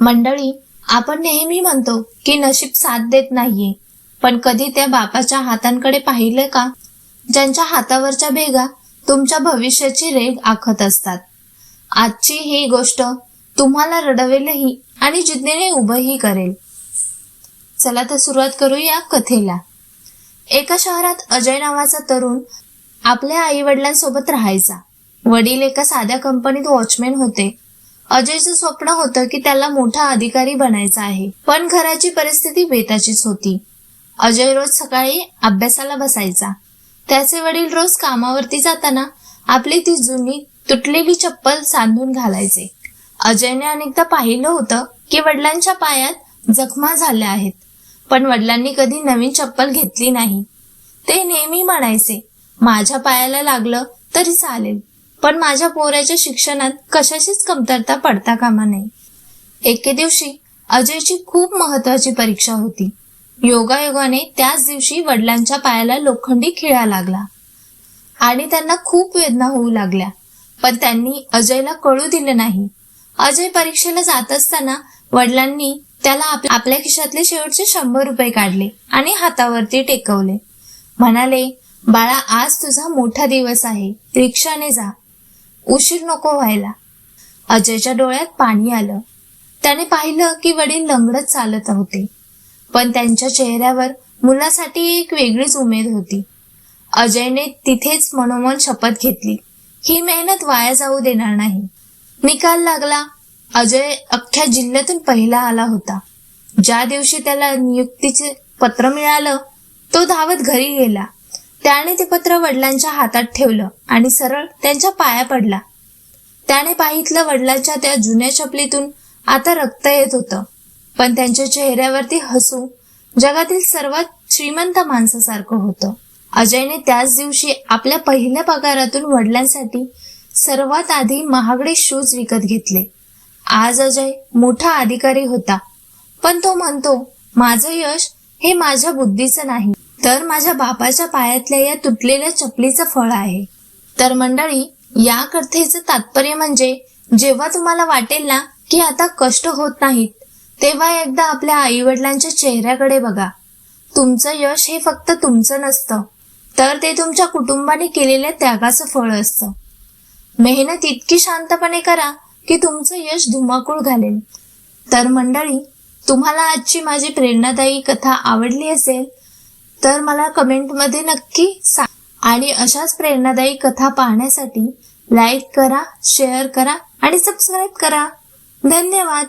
मंडळी आपण नेहमी म्हणतो की नशीब साथ देत नाहीये. पण कधी त्या बापाच्या हातांकडे पाहिले का? ज्यांच्या हातावरच्या भेगा तुमच्या भविष्याची रेग आखत असतात. आजची ही गोष्ट तुम्हाला रडवेलही आणि जिद्दीने उभंही करेल. चला तर सुरुवात करूया कथेला. एका शहरात अजय नावाचा तरुण आपल्या आई वडिलांसोबत राहायचा. वडील एका साध्या कंपनीत वॉचमॅन होते. अजयचं स्वप्न होतं की त्याला मोठा अधिकारी बनायचा आहे. पण घराची परिस्थिती बेताचीच होती. अजय रोज सकाळी अभ्यासाला बसायचा. त्याचे वडील रोज कामावरती जाताना आपली ती जुनी तुटलेली चप्पल सांधून घालायचे. अजयने अनेकदा पाहिलं होतं की वडिलांच्या पायात जखमा झाल्या आहेत. पण वडिलांनी कधी नवीन चप्पल घेतली नाही. ते नेहमी म्हणायचे माझ्या पायाला लागलं तरी चालेल. पण माझ्या पोराच्या शिक्षणात कशाचीच कमतरता पडता कामा नये. एके दिवशी अजयची खूप महत्वाची परीक्षा होती. योगायोगाने त्याच दिवशी वडिलांच्या पायाला लोखंडी खिळा लागला. आणि त्यांना खूप वेदना होऊ लागल्या पण त्यांनी अजयला कळू दिलं नाही. अजय परीक्षेला जात असताना वडिलांनी त्याला आपल्या खिशातले शेवटचे शंभर रुपये काढले आणि हातावरती टेकवले. म्हणाले बाळा आज तुझा मोठा दिवस आहे. रिक्षाने जा. उशीर नको व्हायला. अजयच्या डोळ्यात पाणी आलं. त्याने पाहिलं की वडील लंगडत चालत होते. पण त्यांच्या चेहऱ्यावर मुलासाठी एक वेगळीच उमेद होती. अजयने तिथेच मनोमन शपथ घेतली. ही मेहनत वाया जाऊ देणार नाही. निकाल लागला. अजय अख्ख्या जिल्ह्यातून पहिला आला होता. ज्या दिवशी त्याला नियुक्तीचे पत्र मिळालं तो धावत घरी गेला. त्याने ते पत्र वडिलांच्या हातात ठेवलं आणि सरळ त्यांच्या पाया पडला. त्याने पाहितलं वडिलांच्या त्या जुन्या चपलीतून आता रक्त येत होतं. पण त्यांच्या चेहऱ्यावरती हसू जगातील सर्वात श्रीमंत माणसासारखं होतं. अजयने त्याच दिवशी आपल्या पहिल्या पगारातून वडिलांसाठी सर्वात आधी महागडे शूज विकत घेतले. आज अजय मोठा अधिकारी होता. पण तो म्हणतो माझं यश हे माझ्या बुद्धीचं नाही. तर माझ्या बापाच्या पायातल्या या तुटलेल्या चपलीचं फळ आहे. तर मंडळी या कथेचं तात्पर्य म्हणजे जेव्हा तुम्हाला वाटेल ना की आता कष्ट होत नाहीत तेव्हा एकदा आपल्या आई वडिलांच्या चेहऱ्याकडे बघा. तुमचं यश हे फक्त तुमचं नसतं तर ते तुमच्या कुटुंबाने केलेल्या त्यागाचं फळ असतं. मेहनत इतकी शांतपणे करा की तुमचं यश धुमाकूळ घालेल. तर मंडळी तुम्हाला आजची माझी प्रेरणादायी कथा आवडली असेल तर मला कमेंटमध्ये नक्की सांग. आणि अशाच प्रेरणादायी कथा पाहण्यासाठी लाईक करा शेअर करा आणि सबस्क्राईब करा. धन्यवाद.